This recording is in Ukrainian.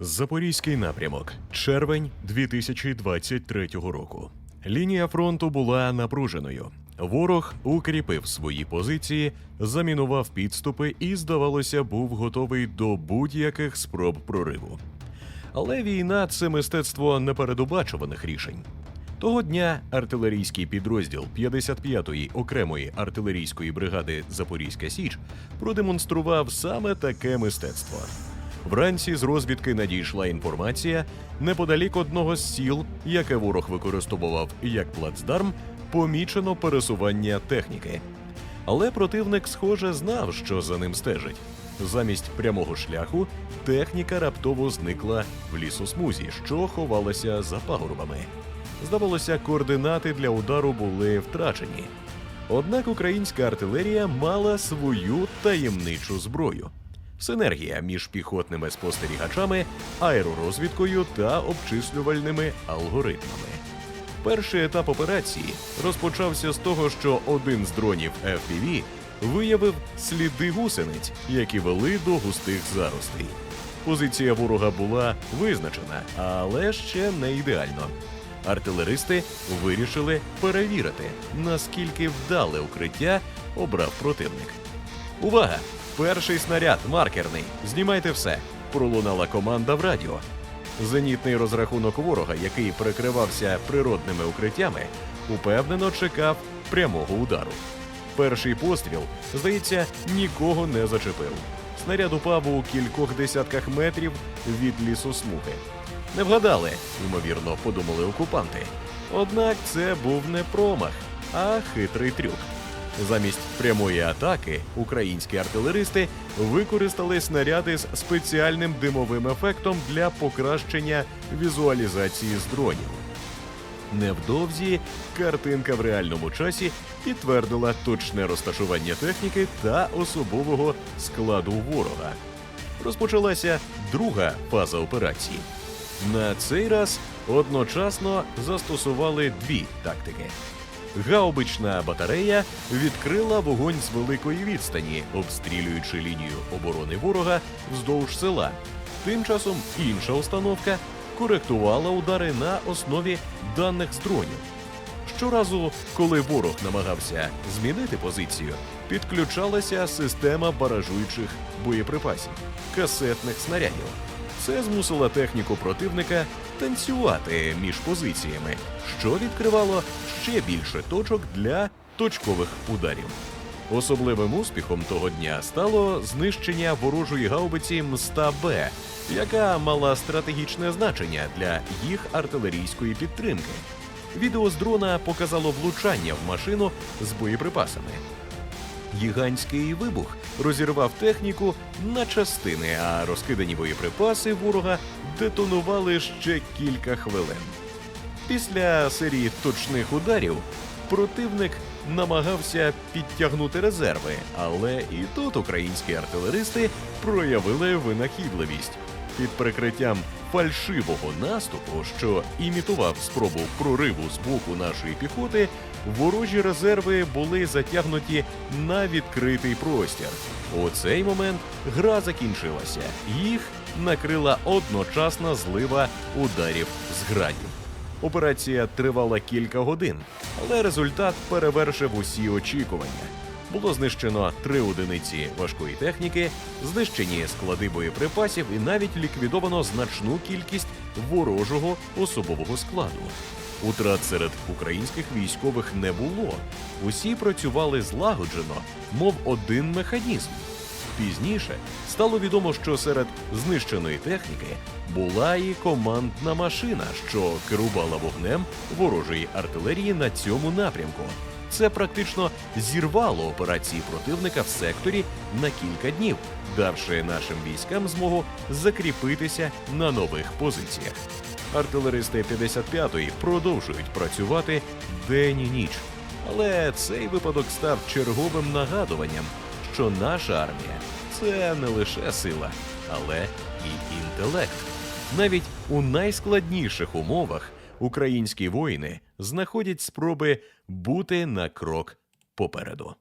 Запорізький напрямок, червень 2023 року. Лінія фронту була напруженою. Ворог укріпив свої позиції, замінував підступи і, здавалося, був готовий до будь-яких спроб прориву. Але війна це мистецтво непередбачуваних рішень. Того дня артилерійський підрозділ 55-ї окремої артилерійської бригади Запорізька Січ продемонстрував саме таке мистецтво. Вранці з розвідки надійшла інформація неподалік одного з сіл, яке ворог використовував як плацдарм, помічено пересування техніки. Але противник, схоже, знав, що за ним стежить. Замість прямого шляху техніка раптово зникла в лісосмузі, що ховалася за пагорбами. Здавалося, координати для удару були втрачені. Однак українська артилерія мала свою таємничу зброю. Синергія між піхотними спостерігачами, аеророзвідкою та обчислювальними алгоритмами. Перший етап операції розпочався з того, що один з дронів FPV виявив сліди гусениць, які вели до густих заростей. Позиція ворога була визначена, але ще не ідеально. Артилеристи вирішили перевірити, наскільки вдале укриття обрав противник. Увага! Перший снаряд маркерний. Знімайте все. Пролунала команда в радіо. Зенітний розрахунок ворога, який прикривався природними укриттями, упевнено чекав прямого удару. Перший постріл, здається, нікого не зачепив. Снаряд упав у кількох десятках метрів від лісосмуги. Не вгадали, ймовірно, подумали окупанти. Однак це був не промах, а хитрий трюк. Замість прямої атаки українські артилеристи використали снаряди з спеціальним димовим ефектом для покращення візуалізації з дронів. Невдовзі картинка в реальному часі підтвердила точне розташування техніки та особового складу ворога. Розпочалася друга фаза операції. На цей раз одночасно застосували дві тактики. Гаубична батарея відкрила вогонь з великої відстані, обстрілюючи лінію оборони ворога вздовж села. Тим часом інша установка коректувала удари на основі даних з дронів. Щоразу, коли ворог намагався змінити позицію, підключалася система баражуючих боєприпасів, касетних снарядів. Це змусило техніку противника танцювати між позиціями, що відкривало ще більше точок для точкових ударів. Особливим успіхом того дня стало знищення ворожої гаубиці Мста-Б, яка мала стратегічне значення для їх артилерійської підтримки. Відео з дрона показало влучання в машину з боєприпасами. Гігантський вибух розірвав техніку на частини, а розкидані боєприпаси ворога детонували ще кілька хвилин. Після серії точних ударів противник намагався підтягнути резерви, але і тут українські артилеристи проявили винахідливість. Під прикриттям фальшивого наступу, що імітував спробу прориву з боку нашої піхоти, ворожі резерви були затягнуті на відкритий простір. У цей момент гра закінчилася. Їх накрила одночасна злива ударів з градів. Операція тривала кілька годин, але результат перевершив усі очікування. Було знищено три одиниці важкої техніки, знищені склади боєприпасів і навіть ліквідовано значну кількість ворожого особового складу. Утрат серед українських військових не було. Усі працювали злагоджено, мов один механізм. Пізніше стало відомо, що серед знищеної техніки була і командна машина, що керувала вогнем ворожої артилерії на цьому напрямку. Це практично зірвало операції противника в секторі на кілька днів, давши нашим військам змогу закріпитися на нових позиціях. Артилеристи 55-ї продовжують працювати день і ніч. Але цей випадок став черговим нагадуванням, що наша армія це не лише сила, але і інтелект. Навіть у найскладніших умовах українські воїни знаходять спроби бути на крок попереду.